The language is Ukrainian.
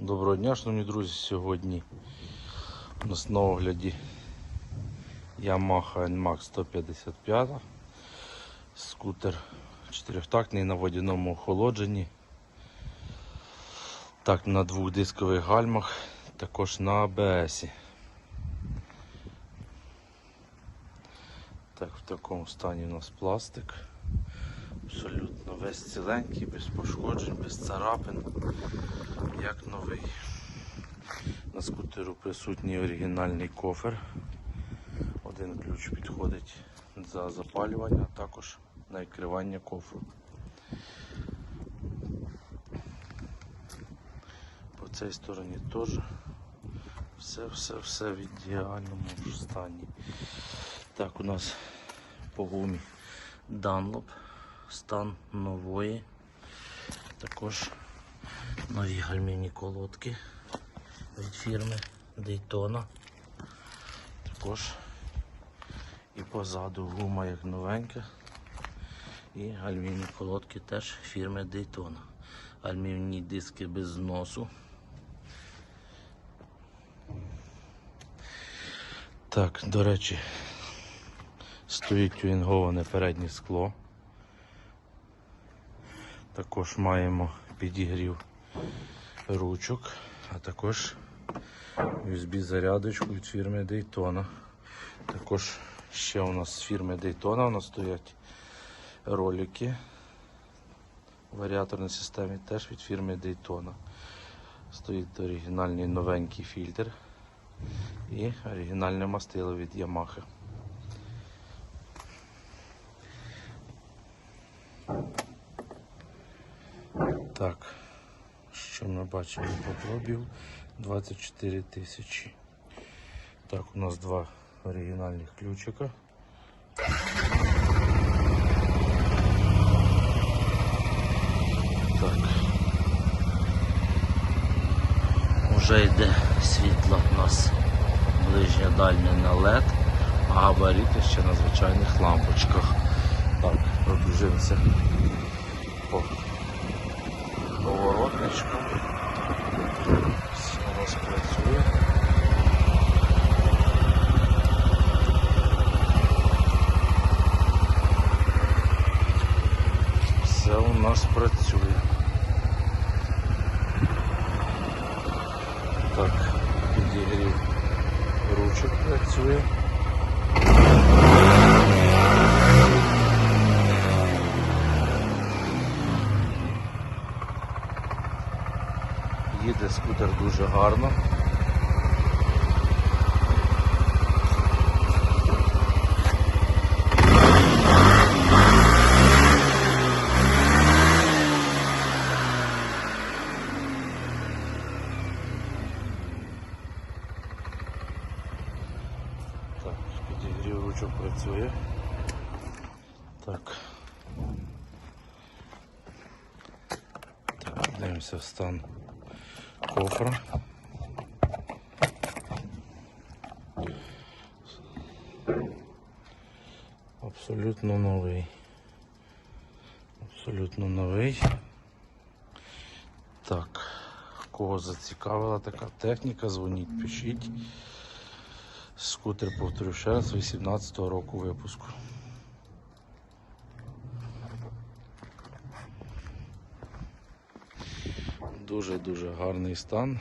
Доброго дня, шановні друзі. Сьогодні у нас на огляді Yamaha NMAX 155. Скутер чотирьохтактний на водяному охолодженні. Так, на двохдискових гальмах, також на АБС. Так, в такому стані у нас пластик. Абсолютно весь ціленький, без пошкоджень, без царапин як новий. На скутеру присутній оригінальний кофер. Один ключ підходить за запалювання, а також на відкривання кофру. По цій стороні теж все-все-все в ідеальному стані. Так, у нас по гумі Dunlop, стан нової. Також нові гальмівні колодки від фірми Daytona. Також і позаду гума як новенька. І гальмівні колодки теж фірми Daytona. Гальмівні диски без носу. Так, до речі, стоїть тюнінговане переднє скло. Також маємо підігрів ручок, а також USB зарядочку від фірми Daytona. Також ще у нас з фірми Daytona у нас стоять ролики варіаторній системі теж від фірми Daytona. Стоїть оригінальний новенький фільтр і оригінальне мастило від Yamaha. Так, що ми бачимо по пробігу 24 тисячі. Так, у нас два оригінальних ключика. Так. Уже йде світло у нас ближнє дальнє на LED, а габарити ще на звичайних лампочках. Так, пробіжимося по поворотничком. Все у нас працює. Все у нас працює. Так, підігрів ручок працює. Їде скутер дуже гарно. Так, підігрів ручок працює. Так. Так, дивимося в стан кофра. Абсолютно новий. Абсолютно новий. Так, кого зацікавила така техніка, дзвоніть, пишіть. Скутер, повторю ще раз, 18-го року випуску. Дуже-дуже гарний стан.